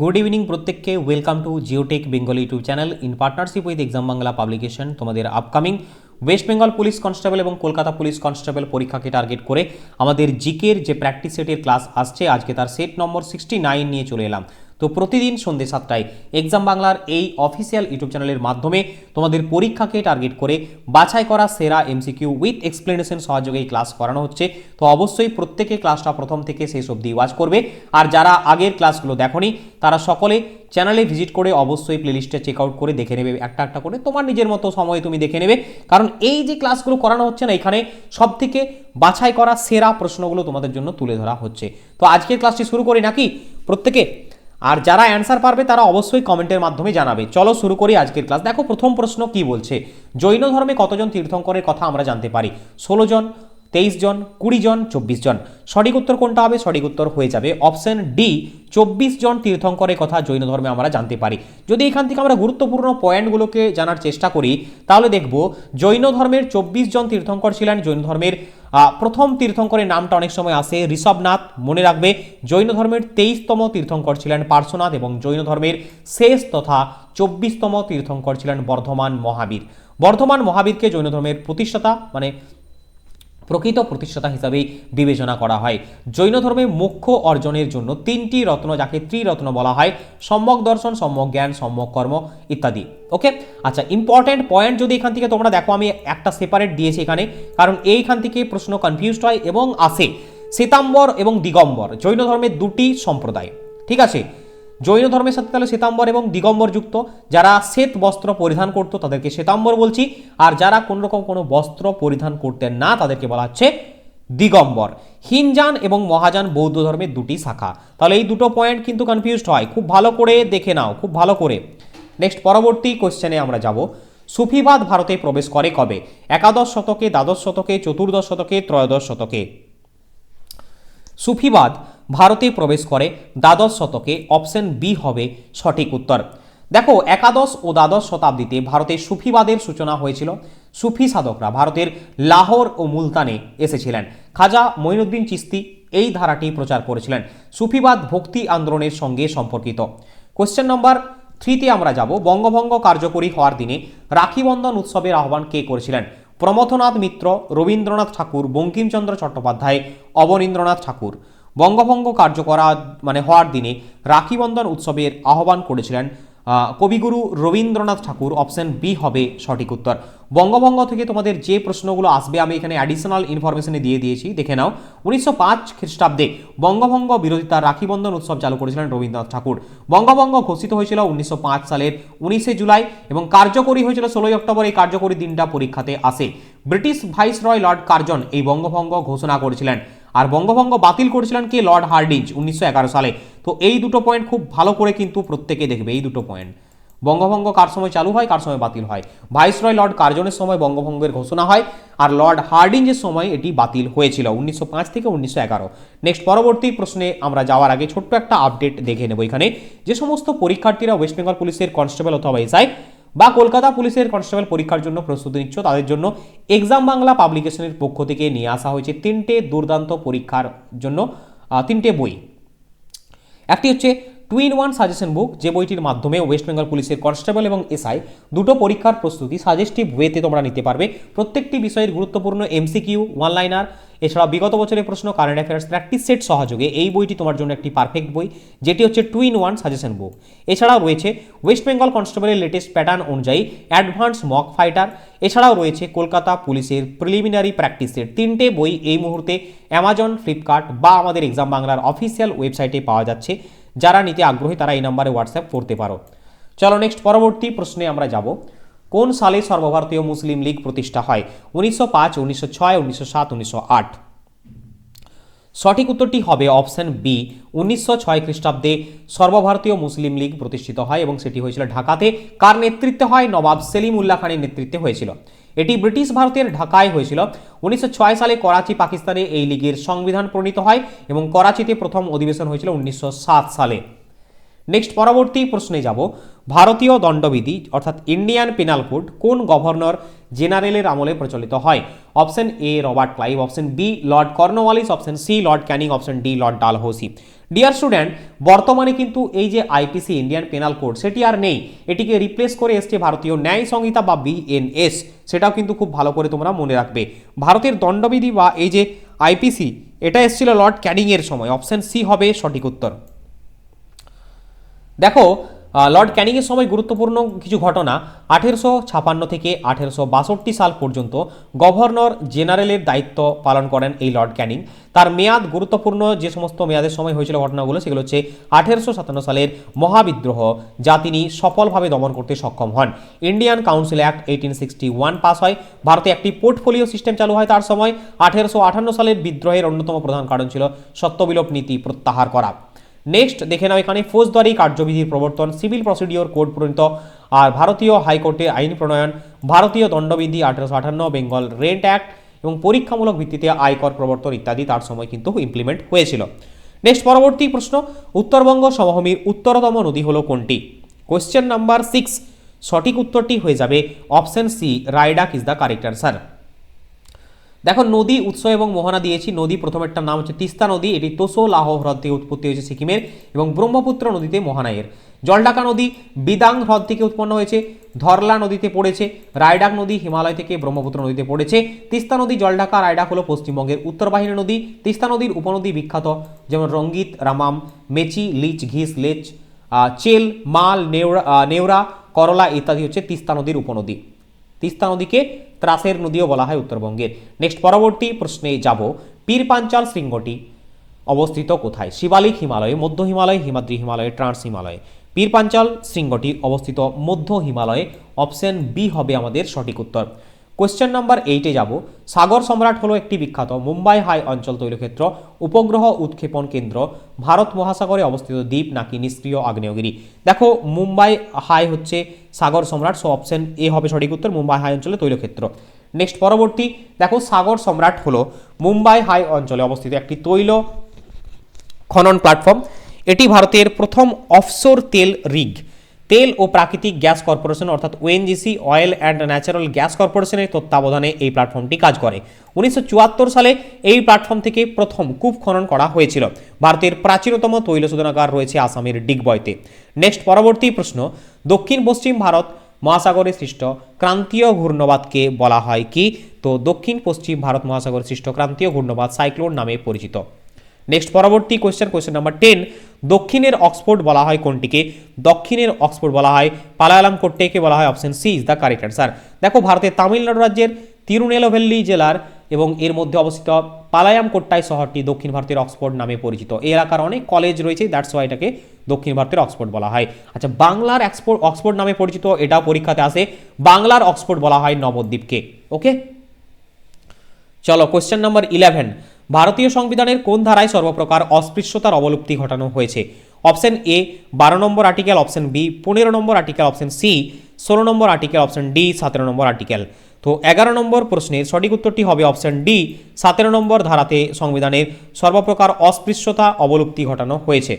Good evening প্রত্যেককে welcome to Geotech Bengal YouTube channel in partnership with exam Bangla publication তোমাদের upcoming West Bengal police constable এবং Kolkata police constable পরীক্ষাকে target করে আমাদের জিকের যে প্র্যাকটিস সেটের ক্লাস আসছে, আজকে তার সেট নম্বর সিক্সটি নাইন নিয়ে চলে এলাম। তো প্রতিদিন সন্ধ্যে সাতটায় এক্সাম বাংলার এই অফিসিয়াল ইউটিউব চ্যানেলের মাধ্যমে তোমাদের পরীক্ষাকে টার্গেট করে বাছাই করা সেরা এমসিকিউ উইথ এক্সপ্লেনেশন সহযোগে ক্লাস করানো হচ্ছে। তো অবশ্যই প্রত্যেকে ক্লাসটা প্রথম থেকে শেষ অবধি ওয়াচ করবে। আর যারা আগের ক্লাসগুলো দেখনি, তারা সকলে চ্যানেলে ভিজিট করে অবশ্যই প্লেলিস্টে চেক আউট করে দেখে নেবে। একটা একটা করে তোমার নিজের মতো সময় তুমি দেখে নেবে। কারণ এই যে ক্লাসগুলো করানো হচ্ছে না, এখানে সব থেকে বাছাই করা সেরা প্রশ্নগুলো তোমাদের জন্য তুলে ধরা হচ্ছে। তো আজকের ক্লাসটি শুরু করি নাকি? প্রত্যেকে আর যারা অ্যান্সার পারবে তারা অবশ্যই কমেন্টের মাধ্যমে জানাবে। চলো শুরু করি আজকের ক্লাস দেখো, প্রথম প্রশ্ন কি বলছে? জৈন ধর্মে কতজন তীর্থঙ্করের কথা আমরা জানতে পারি? ষোলো জন তেইশ জন, কুড়ি জন, চব্বিশ জন। সঠিক উত্তর কোনটা হবে? সঠিক উত্তর হয়ে যাবে অপশন ডি, চব্বিশ জন তীর্থঙ্করের কথা জৈন ধর্মে আমরা জানতে পারি। যদি এখান থেকে আমরা গুরুত্বপূর্ণ পয়েন্টগুলোকে জানার চেষ্টা করি, তাহলে দেখব জৈন ধর্মের চব্বিশ জন তীর্থঙ্কর ছিলেন। জৈন ধর্মের প্রথম তীর্থঙ্করের নামটা অনেক সময় আসে ঋষভনাথ, মনে রাখবে জৈন ধর্মের তেইশতম তীর্থঙ্কর ছিলেন পার্শ্বনাথ এবং জৈন ধর্মের শেষ তথা চব্বিশতম তীর্থঙ্কর ছিলেন বর্ধমান মহাবীর। বর্ধমান মহাবীরকে জৈন ধর্মের প্রতিষ্ঠাতা মানে প্রকৃত প্রতিষ্ঠাতা হিসাবে বিবেচনা করা হয়। জৈন ধর্মে মুখ্য অর্জনের জন্য তিনটি রত্ন যাকে ত্রিরত্ন বলা হয়, সম্যক দর্শন, সম্যক জ্ঞান, সম্যক কর্ম ইত্যাদি। ওকে? আচ্ছা ইম্পর্টেন্ট পয়েন্ট যদি এখান থেকে তোমরা দেখো, আমি একটা সেপারেট দিয়েছি এখানে, কারণ এইখান থেকে প্রশ্ন কনফিউজড হয় এবং আসে। শ্বেতাম্বর এবং দিগম্বর, জৈন ধর্মের দুটি সম্প্রদায়। ঠিক আছে? জৈন ধর্মের সাথে তাহলে শ্বেতাম্বর এবং দিগম্বর যুক্ত। যারা শ্বেত বস্ত্র পরিধান করতো, তাদেরকে শ্বেতাম্বর বলছি। আর যারা কোনো রকম কোনো বস্ত্র পরিধান করতেন না, তাদেরকে বলা হচ্ছে দিগম্বর। হিনজান এবং মহাযান বৌদ্ধ ধর্মের দুটি শাখা। তাহলে এই দুটো পয়েন্ট কিন্তু কনফিউজড হয়। খুব ভালো করে দেখে নাও, খুব ভালো করে। নেক্সট পরবর্তী কোশ্চেনে আমরা যাব। সুফিবাদ ভারতে প্রবেশ করে কবে? একাদশ শতকে, দ্বাদশ শতকে, চতুর্দশ শতকে, ত্রয়োদশ শতকে। সুফিবাদ ভারতে প্রবেশ করে দ্বাদশ শতকে অপশন বি হবে সঠিক উত্তর। দেখো, একাদশ ও দ্বাদশ শতাব্দীতে ভারতে সুফিবাদের সূচনা হয়েছিল। সুফি সাধকরা ভারতের লাহোর ও মুলতানে এসেছিলেন। খাজা মঈনুদ্দিন চিস্তি এই ধারাটি প্রচার করেছিলেন। সুফিবাদ ভক্তি আন্দোলনের সঙ্গে সম্পর্কিত। কোশ্চেন নম্বর থ্রিতে আমরা যাব। বঙ্গভঙ্গ কার্যকরী হওয়ার দিনে রাখিবন্ধন উৎসবের আহ্বান কে করেছিলেন? প্রমথনাথ মিত্র, রবীন্দ্রনাথ ঠাকুর, বঙ্কিমচন্দ্র চট্টোপাধ্যায়, অবনীন্দ্রনাথ ঠাকুর। বঙ্গভঙ্গ কার্যকরা মানে হওয়ার দিনে রাখিবন্ধন উৎসবের আহ্বান করেছিলেন কবিগুরু রবীন্দ্রনাথ ঠাকুর অপশন বি হবে সঠিক উত্তর। বঙ্গভঙ্গ থেকে তোমাদের যে প্রশ্নগুলো আসবে, আমি এখানে অ্যাডিশনাল ইনফরমেশনে দিয়ে দিয়েছি। দেখে নাও, উনিশশো পাঁচ খ্রিস্টাব্দে বঙ্গভঙ্গ বিরোধিতা রাখিবন্ধন উৎসব চালু করেছিলেন রবীন্দ্রনাথ ঠাকুর। বঙ্গভঙ্গ ঘোষিত হয়েছিল উনিশশো পাঁচ সালের উনিশে জুলাই এবং কার্যকরী হয়েছিল ষোলোই অক্টোবর। এই কার্যকরী দিনটা পরীক্ষাতে আসে। ব্রিটিশ ভাইসরয় লর্ড কার্জন এই বঙ্গভঙ্গ ঘোষণা করেছিলেন। আর বঙ্গভঙ্গ বাতিল করেছিলেন কে? লর্ড হার্ডিঞ্জ, উনিশশো এগারো সালে। তো এই দুটো পয়েন্ট খুব ভালো করে কিন্তু প্রত্যেকে দেখবে, এই দুটো পয়েন্ট বঙ্গভঙ্গ কার সময় চালু হয়, কার সময় বাতিল হয়? ভাইসরয় লর্ড কার্জনের সময় বঙ্গভঙ্গের ঘোষণা হয়, আর লর্ড হার্ডিঞ্জের সময় এটি বাতিল হয়েছিল, উনিশশো পাঁচ থেকে উনিশশো এগারো। নেক্সট পরবর্তী প্রশ্নে আমরা যাওয়ার আগে ছোট্ট একটা আপডেট দেখে নেব এখানে। যে সমস্ত পরীক্ষার্থীরা ওয়েস্ট বেঙ্গল পুলিশের কনস্টেবল অথবা এসআই বা কলকাতা পুলিশের কনস্টেবল পরীক্ষার জন্য প্রস্তুতি নিচ্ছ, তাদের জন্য এক্সাম বাংলা পাবলিকেশনের পক্ষ থেকে নিয়ে আসা হয়েছে তিনটে দুর্দান্ত পরীক্ষার জন্য তিনটে বই। একটি হচ্ছে two in one suggestion book যে বইটির মাধ্যমে ওয়েস্ট বেঙ্গল পুলিশের কনস্টেবল এবং এসআই দুটো পরীক্ষার প্রস্তুতি সাজেস্টিভ ওয়েতে তোমরা নিতে পারবে। প্রত্যেকটি বিষয়ের গুরুত্বপূর্ণ এমসিকিউ ওয়ান লাইনার এছাড়া বিগত বছরের প্রশ্ন কারেন্ট অ্যাফেয়ার্স প্র্যাকটিস সেট সহযোগে এই বইটি তোমার জন্য একটি পারফেক্ট বই, যেটি হচ্ছে two in one suggestion book এছাড়াও রয়েছে ওয়েস্ট বেঙ্গল কনস্টেবলের লেটেস্ট প্যাটার্ন অনুযায়ী অ্যাডভান্স মক ফাইটার এছাড়াও রয়েছে কলকাতা পুলিশের প্রিলিমিনারি প্র্যাকটিস সেট তিনটে বই এই মুহূর্তে অ্যামাজন ফ্লিপকার্ট বা আমাদের এক্সাম বাংলার অফিসিয়াল ওয়েবসাইটে পাওয়া যাচ্ছে। যারা নিতে আগ্রহী তারা এই নাম্বারে হোয়াটসঅ্যাপ করতে পারো। চলো নেক্সট পরবর্তী প্রশ্নে আমরা যাব। কোন সালে সর্বভারতীয় মুসলিম লীগ প্রতিষ্ঠা হয়? উনিশশো পাঁচ, উনিশশো ছয়, উনিশশো সাত, উনিশশো আট। সঠিক উত্তরটি হবে অপশন বি উনিশশো ছয় খ্রিস্টাব্দে সর্বভারতীয় মুসলিম লীগ প্রতিষ্ঠিত হয় এবং সেটি হয়েছিল ঢাকাতে। কার নেতৃত্বে হয়? নবাব সেলিম উল্লাহ খানের নেতৃত্বে হয়েছিল। এটি ব্রিটিশ ভারতের ঢাকায় হয়েছিল। উনিশশো ছয় সালে করাচি পাকিস্তানে এই লীগের সংবিধান প্রণীত হয় এবং করাচিতে প্রথম অধিবেশন হয়েছিল উনিশশো সাত সালে। নেক্সট পরবর্তী প্রশ্নে যাব। ভারতীয় দণ্ডবিধি, অর্থাৎ ইন্ডিয়ান পেনাল কোড কোন গভর্নর জেনারেলের আমলে প্রচলিত হয়? Option A Robert Clive, option B Lord Cornwallis, option C Lord Canning, option D Lord Dalhousie. Dear student বর্তমানে কিন্তু এই যে আইপিসি ইন্ডিয়ান পেনাল কোড সেটি আর নেই। এটিকে রিপ্লেস করে এসছে ভারতীয় ন্যায় সংহিতা বা বিএনএস সেটাও কিন্তু খুব ভালো করে তোমরা মনে রাখবে। ভারতের দণ্ডবিধি বা এই যে আইপিসি এটা এসেছিল লর্ড ক্যানিংয়ের সময়। অপশন সি হবে সঠিক উত্তর। দেখো লর্ড ক্যানিংয়ের সময় গুরুত্বপূর্ণ কিছু ঘটনা। আঠেরোশো ছাপান্ন থেকে আঠেরোশো বাষট্টি সাল পর্যন্ত গভর্নর জেনারেলের দায়িত্ব পালন করেন এই লর্ড ক্যানিং। তার মেয়াদ গুরুত্বপূর্ণ যে সমস্ত মেয়াদের সময় হয়েছিল ঘটনাগুলো, সেগুলো হচ্ছে আঠেরোশো সাতান্ন সালের মহাবিদ্রোহ, যা তিনি সফলভাবে দমন করতে সক্ষম হন। Indian council act eighteen sixty one pass হয়। ভারতে একটি পোর্টফোলিও সিস্টেম চালু হয় তার সময়। আঠেরোশো আটান্ন সালের বিদ্রোহের অন্যতম প্রধান কারণ ছিল সত্যবিলোপ নীতি প্রত্যাহার করা। নেক্সট দেখে নাও এখানে ফৌজদারি কার্যবিধির প্রবর্তন সিভিল প্রসিডিওর কোড প্রণীত, আর ভারতীয় হাইকোর্টে আইন প্রণয়ন, ভারতীয় দণ্ডবিধি আঠারোশো আটান্ন বেঙ্গল রেন্ট অ্যাক্ট এবং পরীক্ষামূলক ভিত্তিতে আয়কর প্রবর্তন ইত্যাদি তার সময় কিন্তু ইমপ্লিমেন্ট হয়েছিল। নেক্সট পরবর্তী প্রশ্ন, উত্তরবঙ্গ সমভূমির উত্তরতম নদী হলো কোনটি? কোশ্চেন নাম্বার সিক্স সঠিক উত্তরটি হয়ে যাবে option C Raidak is the correct answer দেখো নদী উৎস এবং মোহনা দিয়েছি। নদী প্রথমেরটার নাম হচ্ছে তিস্তা নদী এটি তোসো লাহ হ্রদ থেকে উৎপত্তি হয়েছে সিকিমের এবং ব্রহ্মপুত্র নদীতে মোহনায়ের জলঢাকা নদী বিদাং হ্রদ থেকে উৎপন্ন হয়েছে ধরলা নদীতে পড়েছে রায়ডাক নদী হিমালয় থেকে ব্রহ্মপুত্র নদীতে পড়েছে তিস্তা নদী জলঢাকা রায়ডাক হলো পশ্চিমবঙ্গের উত্তর বাহিনী নদী। তিস্তা নদীর উপনদী বিখ্যাত যেমন রঙ্গিত রামাম মেচি লিচ ঘিস লেচ চেল মাল নেওড়া আহ, নেওড়া করলা ইত্যাদি হচ্ছে তিস্তা নদীর উপনদী। তিস্তা নদীকে ত্রাসের নদীও বলা হয় উত্তরবঙ্গের। নেক্সট পরবর্তী প্রশ্নে যাব। পীর পাঞ্চাল শৃঙ্গটি অবস্থিত কোথায়? শিবালিক হিমালয়ে, মধ্য হিমালয়, হিমাদ্রি হিমালয়ে, ট্রান্স হিমালয়ে। পীর পাঞ্চাল শৃঙ্গটি অবস্থিত মধ্য হিমালয়ে। অপশন বি হবে আমাদের সঠিক উত্তর। কোশ্চেন নাম্বার এইটে যাব। সাগর সম্রাট হলো একটি বিখ্যাত মুম্বাই হাই অঞ্চল তৈলক্ষেত্র, উপগ্রহ উৎক্ষেপণ কেন্দ্র, ভারত মহাসাগরে অবস্থিত দ্বীপ নাকি নিষ্ক্রিয় আগ্নেয়গিরি। দেখো, মুম্বাই হাই হচ্ছে সাগর সম্রাট সো অপশন এ হবে সঠিক উত্তর, মুম্বাই হাই অঞ্চলে তৈলক্ষেত্র। নেক্সট পরবর্তী, দেখো, সাগর সম্রাট হলো মুম্বাই হাই অঞ্চলে অবস্থিত একটি তৈল খনন প্ল্যাটফর্ম এটি ভারতের প্রথম অফশোর তেল রিগ। তেল ও প্রাকৃতিক গ্যাস কর্পোরেশন, অর্থাৎ ONGC oil and natural gas কর্পোরেশনের তত্ত্বাবধানে এই প্ল্যাটফর্মটি কাজ করে। উনিশশো চুয়াত্তর সালে এই প্ল্যাটফর্ম থেকে প্রথম কূপ খনন করা হয়েছিল। ভারতের প্রাচীনতম তৈল শোধনাগার রয়েছে আসামের ডিগবয়তে। নেক্সট পরবর্তী প্রশ্ন, দক্ষিণ পশ্চিম ভারত মহাসাগরে সৃষ্ট ক্রান্তীয় ঘূর্ণবাদকে বলা হয় কি? তো দক্ষিণ পশ্চিম ভারত মহাসাগরে সৃষ্ট ক্রান্তীয় ঘূর্ণবাদ সাইক্লোন নামে পরিচিত। নেক্সট পরবর্তী কোয়েশ্চেন কোয়েশ্চেন নাম্বার টেন দক্ষিণের অক্সফোর্ড বলা হয় কোনটিকে? দক্ষিণের অক্সফোর্ড বলা হয় পালায়ালাম কোট্টেকে, বলা হয় option C is the correct answer দেখো, ভারতের তামিলনাড়ু রাজ্যের তিরুনেলভেল্লি জেলার এবং এর মধ্যে অবস্থিত পালায়াম কোট্টাই শহরটি দক্ষিণ ভারতের অক্সফোর্ড নামে পরিচিত। এই এলাকার অনেক কলেজ রয়েছে দ্যাটস ওয়াই এটাকে দক্ষিণ ভারতের অক্সফোর্ড বলা হয়। আচ্ছা বাংলার এক্সপোর্ট অক্সফোর্ড নামে পরিচিত এটাও পরীক্ষাতে আসে বাংলার অক্সফোর্ড বলা হয় নবদ্বীপকে ওকে চলো কোশ্চেন নাম্বার ইলেভেন ভারতীয় সংবিধানের কোন ধারায় সর্বপ্রকার অস্পৃশ্যতার অবলুপ্তি ঘটানো হয়েছে? অপশন এ, বারো নম্বর আর্টিকেল, অপশন বি, পনেরো নম্বর আর্টিকেল, অপশন সি, ষোলো নম্বর আর্টিকেল, অপশন ডি, সতেরো নম্বর আর্টিকেল। তো এগারো নম্বর প্রশ্নের সঠিক উত্তরটি হবে অপশন ডি, সতেরো নম্বর ধারাতে সংবিধানের সর্বপ্রকার অস্পৃশ্যতা, অবলুপ্তি ঘটানো হয়েছে।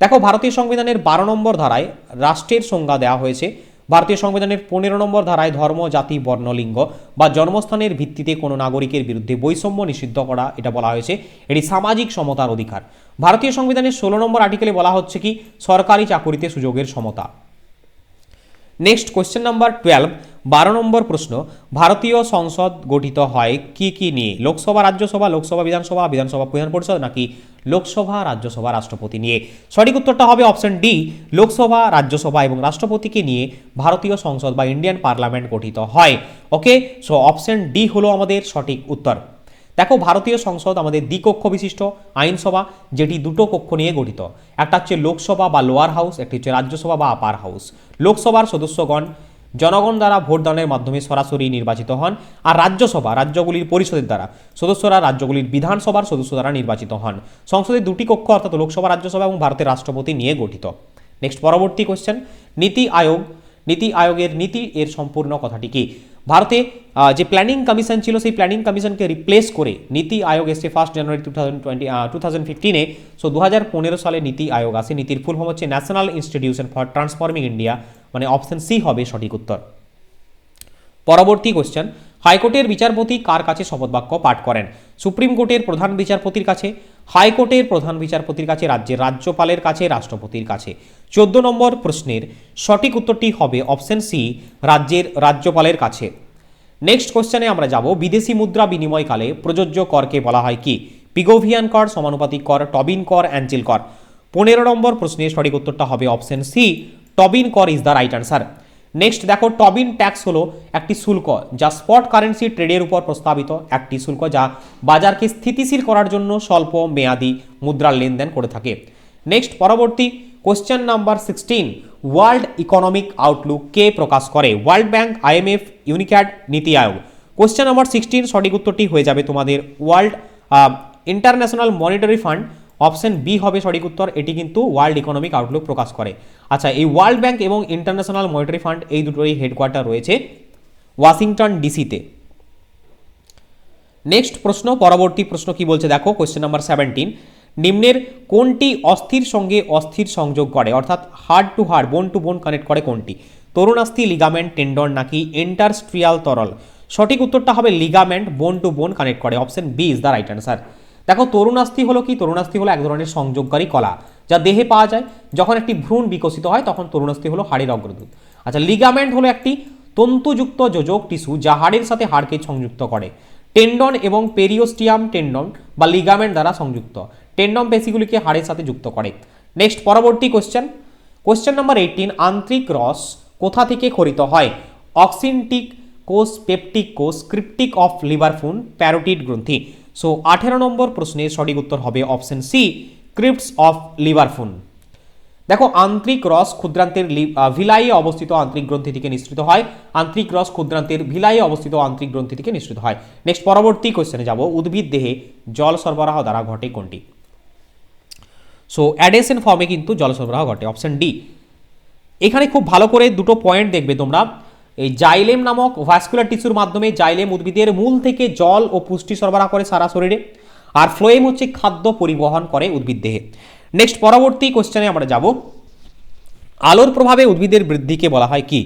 দেখো, ভারতীয় সংবিধানের বারো নম্বর ধারায় রাষ্ট্রের সংজ্ঞা দেওয়া হয়েছে। ভারতীয় সংবিধানের পনেরো নম্বর ধারায় ধর্ম, জাতি, বর্ণ, লিঙ্গ বা জন্মস্থানের ভিত্তিতে কোনো নাগরিকের বিরুদ্ধে বৈষম্য নিষিদ্ধ করা, এটা বলা হয়েছে, এটি সামাজিক সমতার অধিকার। ভারতীয় সংবিধানের ষোলো নম্বর আর্টিকেলে বলা হচ্ছে কি, সরকারি চাকুরিতে সুযোগের সমতা। নেক্সট কোশ্চেন নাম্বার টুয়েলভ বারো নম্বর প্রশ্ন, ভারতীয় সংসদ গঠিত হয় কি কি নিয়ে? লোকসভা, রাজ্যসভা, লোকসভা, বিধানসভা বিধানসভা প্রধান পরিষদ নাকি লোকসভা, রাজ্যসভা, রাষ্ট্রপতি নিয়ে? সঠিক উত্তরটা হবে অপশন ডি লোকসভা, রাজ্যসভা এবং রাষ্ট্রপতিকে নিয়ে ভারতীয় সংসদ বা ইন্ডিয়ান পার্লামেন্ট গঠিত হয়। ওকে সো অপশন ডি হলো আমাদের সঠিক উত্তর। দেখো, ভারতীয় সংসদ আমাদের দ্বিকক্ষ বিশিষ্ট আইনসভা, যেটি দুটো কক্ষ নিয়ে গঠিত। একটা হচ্ছে লোকসভা বা লোয়ার হাউস একটি হচ্ছে রাজ্যসভা বা আপার হাউস লোকসভার সদস্যগণ জনগণ দ্বারা ভোটদানের মাধ্যমে সরাসরি নির্বাচিত হন, আর রাজ্যসভা, রাজ্যগুলির পরিষদের দ্বারা। সদস্যরা রাজ্যগুলির বিধানসভার সদস্য দ্বারা নির্বাচিত হন। সংসদের দুটি কক্ষ, অর্থাৎ লোকসভা, রাজ্যসভা এবং ভারতের রাষ্ট্রপতি নিয়ে গঠিত। নেক্সট পরবর্তী কোশ্চেন নীতি আয়োগ, নীতি আয়োগের নীতি এর সম্পূর্ণ কথাটি কি? ভারতে যে প্ল্যানিং কমিশন ছিল, সেই প্ল্যানিং কমিশনকে রিপ্লেস করে নীতি আয়োগ এসছে first January two thousand twenty two thousand ফিফটিনে so দু হাজার পনেরো সালে নীতি আয়োগ আসে। নীতির ফুল ফর্ম হচ্ছে national institution for transforming India মানে অপশন সি হবে সঠিক উত্তর। পরবর্তী কোশ্চেন হাইকোর্টের বিচারপতি কার কাছে শপথ বাক্য পাঠ করেন? সুপ্রিম কোর্টের প্রধান বিচারপতির কাছে, হাইকোর্টের প্রধান বিচারপতির কাছে, রাজ্যের রাজ্যপালের কাছে, রাষ্ট্রপতির কাছে? চোদ্দ নম্বর প্রশ্নের সঠিক উত্তরটি হবে অপশন সি, রাজ্যের রাজ্যপালের কাছে। নেক্সট কোশ্চেনে আমরা যাব, বিদেশি মুদ্রা বিনিময়কালে প্রযোজ্য করকে বলা হয় কি? পিগোভিয়ান কর, সমানুপাতিক কর, টবিন কর, অ্যাঞ্জেল কর? পনেরো নম্বর প্রশ্নের সঠিক উত্তরটা হবে অপশন সি, টবিন কর is the right answer next দেখো টবিন ট্যাক্স হলো একটি শুল্ক, যা স্পট কারেন্সি ট্রেডের উপর প্রস্তাবিত একটি শুল্ক, যা বাজারকে স্থিতিশীল করার জন্য স্বল্প মেয়াদি মুদ্রার লেনদেন করে থাকে। নেক্সট পরবর্তী question number sixteen World Economic Outlook কে প্রকাশ করে? ওয়ার্ল্ড ব্যাংক আইএমএফ ইউনিক্যাড নীতি আয়োগ। কোশ্চেন নাম্বার সিক্সটিন সঠিক উত্তরটি হয়ে যাবে তোমাদের world International Monetary Fund option B হবে, সঠিক উত্তর। এটি কিন্তু ওয়ার্ল্ড ইকোনমিক আউটলুক প্রকাশ করে। আচ্ছা এই ওয়ার্ল্ড ব্যাংক এবং ইন্টারন্যাশনাল মনিটারি ফান্ড এই দুটোরই হেডকোয়ার্টার রয়েছে ওয়াশিংটন ডিসিতে। নেক্সট প্রশ্ন, পরবর্তী প্রশ্ন কি বলছে? দেখো কোয়েশ্চেন নাম্বার সেভেন্টিন নিম্নের কোনটি অস্থির সঙ্গে অস্থির সংযোগ করে? অর্থাৎ hard to hard, bone to bone connect করে কোনটি? তরুণাস্থি লিগামেন্ট টেন্ডন নাকি এন্টারস্ট্রিয়াল তরল? সঠিক উত্তরটা হবে লিগামেন্ট বোন টু বোন কানেক্ট করে। Option B is the right answer. দেখো, তরুণাস্থি হলো কি? তরুণাস্থি হলো এক ধরনের সংযোগকারী কলা যা দেহে পাওয়া যায়। যখন একটি ভ্রূণ বিকশিত হয়, তখন তরুণাস্থি হলো হাড়ের অগ্রদূত। আচ্ছা লিগামেন্ট হলো একটি তন্তুযুক্ত যোজক টিস্যু যা হাড়ের সাথে হাড়কে সংযুক্ত করে। টেন্ডন এবং পেরিওস্টিয়াম টেন্ডন বা লিগামেন্ট দ্বারা সংযুক্ত। টেন্ডন পেশিগুলিকে হাড়ের সাথে যুক্ত করে। নেক্সট পরবর্তী কোশ্চেন কোশ্চেন নাম্বার এইটিন আন্ত্রিক রস কোথা থেকে খরিত হয়? অক্সিনটিক কোষ, পেপটিক কোষ, ক্রিপ্টিক অফ লিভারফুন প্যারোটিড গ্রন্থি। সো আঠেরো নম্বর প্রশ্নের সঠিক উত্তর হবে option C crypts of Lieberkuhn দেখো, আন্তরিক রস ক্ষুদ্রান্তের ভিলাইয়ে অবস্থিত আন্তরিক গ্রন্থি থেকে নিঃসৃত হয়। আন্তরিক রস ক্ষুদ্রান্তের ভিলাইয়ে অবস্থিত আন্তরিক গ্রন্থি থেকে নিঃসৃত হয়। নেক্সট পরবর্তী কোশ্চেনে যাব। উদ্ভিদ দেহে জল সরবরাহ দ্বারা ঘটে কোনটি? সো অ্যাডেশন ফর্মে কিন্তু জল সরবরাহ ঘটে অপশন ডি এখানে খুব ভালো করে দুটো পয়েন্ট দেখবে তোমরা। এই জাইলেম নামক ভাস্কুলার টিস্যুর মাধ্যমে জাইলেম উদ্ভিদের মূল থেকে জল ও পুষ্টি সরবরাহ করে সারা শরীরে। আর ফ্লোয়েম হচ্ছে খাদ্য পরিবহন করে উদ্ভিদ দেহে। নেক্সট পরবর্তী কোশ্চেনে আমরা যাব। আলোর প্রভাবে উদ্ভিদের বৃদ্ধিকে বলা হয় কি?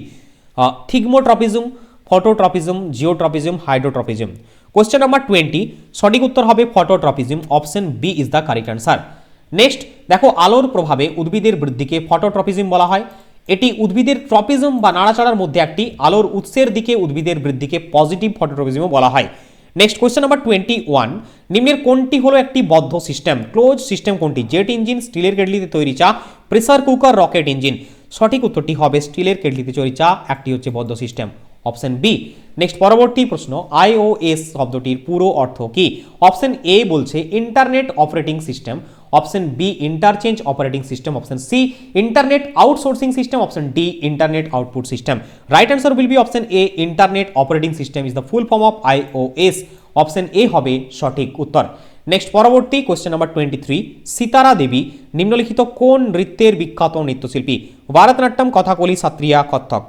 Thigmotropism, phototropism, geotropism, hydrotropism. Question number twenty সঠিক উত্তর হবে phototropism option B is the correct answer next দেখো আলোর প্রভাবে উদ্ভিদের বৃদ্ধিকে ফটোট্রপিজম বলা হয়। এটি উদ্ভিদের ট্রপিজম বা নাড়াচাড়ার মধ্যে একটি আলোর উৎসের দিকে উদ্ভিদের বৃদ্ধিকে পজিটিভ ফটোট্রপিজমও বলা হয়। Next question number twenty one নিম্নের কোনটি হলো একটি বদ্ধ সিস্টেম ক্লোজ সিস্টেম কোনটি? জেট ইঞ্জিন স্টিলের কেটলিতে তৈরি চা প্রেসার কুকার রকেট ইঞ্জিন সঠিক উত্তরটি হবে স্টিলের কেটলিতে তৈরি চা, একটি হচ্ছে বদ্ধ সিস্টেম অপশন বি নেক্সট পরবর্তী প্রশ্ন আইওএস শব্দটির পুরো অর্থ কি? অপশন এ বলছে internet operating system option B interchange operating system option C internet outsourcing system option D internet output system right answer will be option A internet operating system is the full form of iOS option A হবে সঠিক উত্তর। Next পরবর্তী question number twenty three Sitara Devi নিম্নলিখিত কোন নৃত্যের বিখ্যাত নৃত্যশিল্পী? ভারতনাট্যম, কথাকলি, সাত্রিয়া, কত্থক।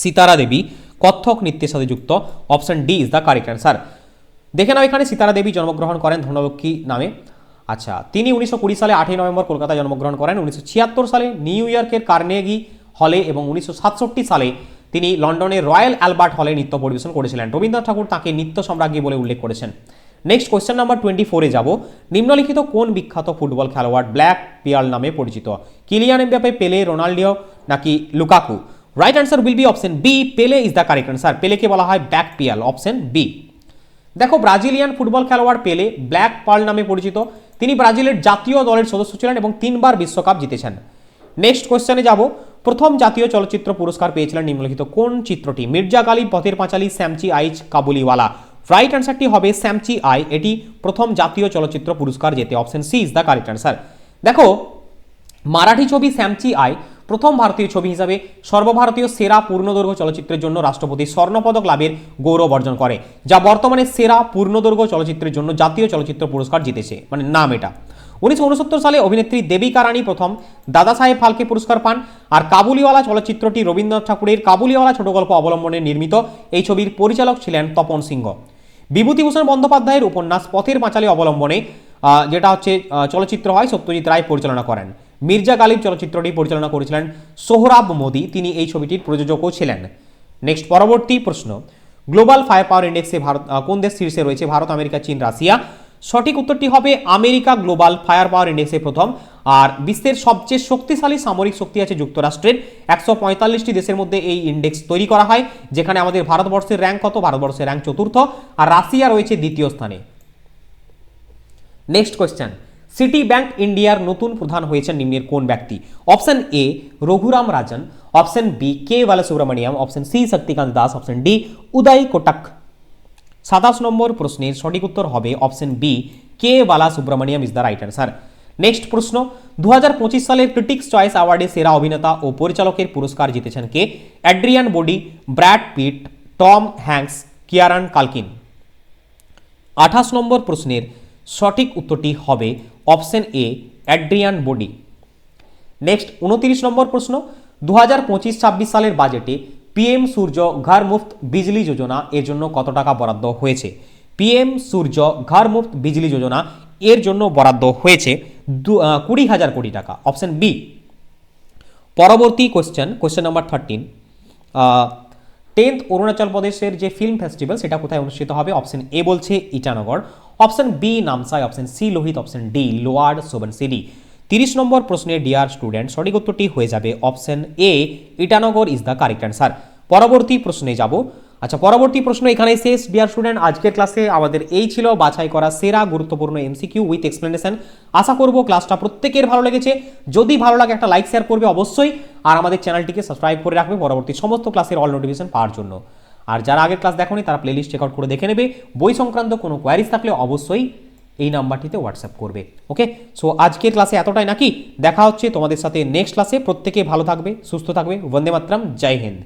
সীতারা দেবী কত্থক নৃত্যের সাথে যুক্ত। Option D is the correct answer দেখে নাও এখানে সীতারা দেবী জন্মগ্রহণ করেন ধনলক্ষ্মী নামে। আচ্ছা তিনি উনিশশো কুড়ি সালে আটই নভেম্বর কলকাতায় জন্মগ্রহণ করেন, উনিশশো ছিয়াত্তর সালে নিউ ইয়র্কের কার্নেগি হলে এবং উনিশশো সাতষট্টি সালে তিনি লন্ডনের রয়্যাল অ্যালবার্ট হলে নৃত্য পরিবেশন করেছিলেন। রবীন্দ্রনাথ ঠাকুর তাকে নৃত্য সম্রাজ্ঞী বলে উল্লেখ করেছেন। নেক্সট কোয়েশ্চেন নাম্বার টোয়েন্টি ফোরে যাব। নিম্নলিখিত কোন বিখ্যাত ফুটবল খেলোয়াড় ব্ল্যাক পিয়াল নামে পরিচিত? কিলিয়ান এমবাপে পেলে, রোনাল্ডিও নাকি Lukaku? Right answer will be option B. Pele is the correct answer. পেলেকে বলা হয় ব্যাক পিয়াল, অপশন বি। দেখো, ব্রাজিলিয়ান ফুটবল খেলোয়াড় পেলে ব্ল্যাক পার্ল নামে পরিচিত। তিনি ব্রাজিলের জাতীয় দলের সদস্য ছিলেন এবং তিনবার বিশ্বকাপ জিতেছেন। নেক্সট কোয়েশ্চেনে যাব। প্রথম জাতীয় চলচ্চিত্র পুরস্কার পেয়েছিলেন নিম্নলিখিত কোন চিত্রটি? মির্জা গালি পথের পাঁচালী স্যামচি আইচ কাবুলিওয়ালা। রাইট অ্যান্সারটি হবে স্যামচি আই। এটি প্রথম জাতীয় চলচ্চিত্র পুরস্কার জেতে। Option C is the correct answer দেখো, মারাঠি ছবি স্যামচি আই প্রথম ভারতীয় ছবি হিসাবে সর্বভারতীয় সেরা পূর্ণদৈর্ঘ্য চলচ্চিত্রের জন্য রাষ্ট্রপতি স্বর্ণপদক লাভের গৌরব অর্জন করে, যা বর্তমানে সেরা পূর্ণদৈর্ঘ্য চলচ্চিত্রের জন্য জাতীয় চলচ্চিত্র পুরস্কার জিতেছে। মানে নাম এটা। উনিশশো উনসত্তর সালে অভিনেত্রী দেবিকা রানী প্রথম দাদা সাহেব ফালকে পুরস্কার পান, আর কাবুলিওয়ালা চলচ্চিত্রটি রবীন্দ্রনাথ ঠাকুরের কাবুলিওয়ালা ছোট গল্প অবলম্বনে নির্মিত এই ছবির পরিচালক ছিলেন তপন সিংহ। বিভূতিভূষণ বন্দ্যোপাধ্যায়ের উপন্যাস পথের পাঁচালী অবলম্বনে যেটা হচ্ছে চলচ্চিত্র হয় সত্যজিৎ রায় পরিচালনা করেন। মির্জা গালিব চলচ্চিত্রটি পরিচালনা করেছিলেন সোহরাব মোদি। তিনি এই ছবিটির প্রযোজকও ছিলেন। নেক্সট, পরবর্তী প্রশ্ন। গ্লোবাল ফায়ার পাওয়ার ইন্ডেক্সে ভারত কোন দেশ শীর্ষে রয়েছে? ভারত, আমেরিকা, চীন, রাশিয়া। সঠিক উত্তরটি হবে আমেরিকা গ্লোবাল ফায়ার পাওয়ার ইন্ডেক্সে প্রথম। আর বিশ্বের সবচেয়ে শক্তিশালী সামরিক শক্তি আছে যুক্তরাষ্ট্রের। একশো পঁয়তাল্লিশটি দেশের মধ্যে এই ইন্ডেক্স তৈরি করা হয়, যেখানে আমাদের ভারতবর্ষের র্যাঙ্ক কত? ভারতবর্ষের র্যাঙ্ক চতুর্থ। আর রাশিয়া রয়েছে দ্বিতীয় স্থানে। নেক্সট কোয়েশ্চেন সিটি ব্যাংক ইন্ডিয়ার নতুন প্রধান হয়েছেন নিম্নের কোন ব্যক্তি? Option A Raghuram Rajan. Option B K Balasubramaniam. Option C Shaktikanta Das. Option D Uday Kotak. সাতাশ নম্বর প্রশ্নের সঠিক উত্তর হবে option B K Bala Subramaniam is the right answer next প্রশ্ন দু হাজার পঁচিশ সালের ক্রিটিক্স চয়েস অ্যাওয়ার্ডে সেরা অভিনেতা ও পরিচালকের পুরস্কার জিতেছেন কে? Adrien Brody Brad Pitt Tom Hanks Kieran Culkin আঠাশ নম্বর প্রশ্নের সঠিক উত্তরটি হবে option A, Adrien Brody. Next, উনত্রিশ নম্বর প্রশ্ন। দু হাজার পঁচিশ ছাব্বিশ সালের বাজেটে পিএম সূর্য ঘর মুফত বিজলি যোজনা এর জন্য কত টাকা বরাদ্দ হয়েছে? পিএম সূর্য ঘর মুফত বিজলি যোজনা এর জন্য বরাদ্দ হয়েছে দু- কুড়ি হাজার কোটি টাকা। অপশন বি, পরবর্তী question question number thirteen tenth Arunachal প্রদেশের যে ফিল্ম ফেস্টিভ্যাল সেটা কোথায় অনুষ্ঠিত হবে? অপশন এ বলছে Itanagar. Option B Namsai, option C Lohit, option D lower Subansiri তিরিশ নম্বর প্রশ্নে ডিয়ার স্টুডেন্ট সঠিক উত্তরটি হয়ে যাবে option A, Itanagar is the correct answer পরবর্তী প্রশ্নে যাব। আচ্ছা পরবর্তী প্রশ্ন এখানে শেষ। ডিয়ার স্টুডেন্ট আজকের ক্লাসে আমাদের এই ছিল বাছাই করা সেরা গুরুত্বপূর্ণ এমসিকিউ উইথ এক্সপ্লেনেশন আশা করব ক্লাসটা প্রত্যেকের ভালো লেগেছে। যদি ভালো লাগে একটা লাইক শেয়ার করবে অবশ্যই। আর আমাদের চ্যানেলটিকে সাবস্ক্রাইব করে রাখবে পরবর্তী সমস্ত ক্লাসের অল নোটিফিকেশন পাওয়ার জন্য। আর যারা আগের ক্লাস দেখোনি, তারা প্লেলিস্ট আউট করে দেখে নেবে। বই সংক্রান্ত কোনো কোয়ারিজ থাকলে অবশ্যই এই নাম্বারটিতে হোয়াটসঅ্যাপ করবে ওকে সো আজকের ক্লাসে এতটাই নাকি? দেখা হচ্ছে তোমাদের সাথে নেক্সট ক্লাসে প্রত্যেকে ভালো থাকবে, সুস্থ থাকবে। বন্দে মাতরম, জয় হিন্দ।